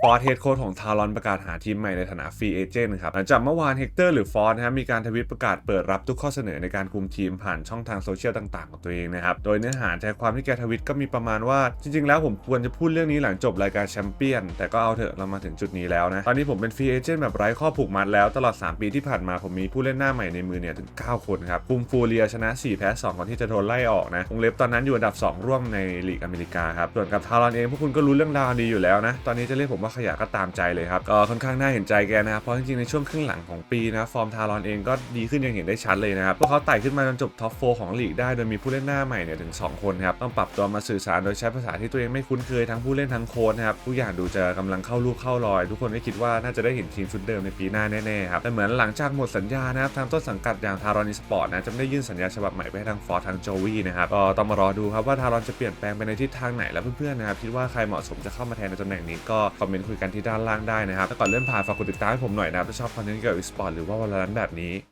ฟอร์เฮดโค้ชของทารอนประกาศหาทีมใหม่ในฐานะฟรีเอเจนต์ครับหลังจากเมื่อวานเฮกเตอร์หรือฟอร์นะครับมีการทวิตประกาศเปิดรับทุกข้อเสนอในการคุมทีมผ่านช่องทางโซเชียลต่างๆของตัวเองนะครับ โดยเนื้อหาใจความที่แกทวิตก็มีประมาณว่า จริงๆ แล้วผมควรจะพูดเรื่องนี้หลังจบรายการแชมเปี้ยน แต่ก็เอาเถอะเรามาถึงจุดนี้แล้วนะ ตอนนี้ผมเป็นฟรีเอเจนต์แบบไร้ข้อผูกมัดแล้วตลอด 3 ปีที่ผ่านมาผมมีผู้เล่นหน้าใหม่ในมือเนี่ยถึง 9 คนครับคุมฟูเรียชนะ 4 แพ้2ก่อนที่จะโดนไล่ออกนะวงเล็บตอนนั้นอยู่อันดับ 2 ร่วมในลีกอเมริกาครับส่วนกับทารอนเองพวกคุณก็รู้เรื่องราวดีอยู่แล้วนะตอนนี้จะเรียกผมว่าขยะก็ตามใจเลยครับก็ค่อนข้างน่าเห็นใจแกนะครับเพราะจริงๆในช่วงครึ่งหลังของปีนะฟอร์มทารอนเองก็ดีขึ้นอย่างเห็นได้ชัดเลยนะครับพวกเขาไต่ขึ้นมาจนจบท็อปโฟของลีกได้โดยมีผู้เล่นหน้าใหม่เนี่ยถึง 2 คนครับต้องปรับตัวมาสื่อสารโดยใช้ภาษาที่ตัวเองไม่คุ้นเคยทั้งผู้เล่นทั้งโค้ชนะครับทุกอย่างดูจะกำลังเข้าลูกเข้ารอย ทุกคนก็คิดว่าน่าจะได้เห็นทีมชุดเดิมในปีหน้าแน่ๆครับแต่เหมือนหลังจากหมดสัญญานะครับทางต้นสังกัดอย่างทารอนอีสปอร์ตนะจะไม่ได้ยื่นสัญญาฉบับใหม่ไปให้ทางฟอร์ทางโจวี่นะครับก็ต้องมารอดูครับว่าทารอนจะเปลี่ยนแปลงไปในทิศทางไหนแล้วเพื่อนๆนะครับคิดว่าใครเหมาะสมจะเข้ามาแทนในตำแหน่งนี้ก็คอมเมนต์คุยกันที่ด้านล่างได้นะครับแล้วก่อนเริ่มผ่านฝากกดติดตามให้ผมหน่อยนะครับถ้าชอบคอนเทนต์เกี่ยวกับอีสปอร์ตหรือว่าวอลลันแบบนี้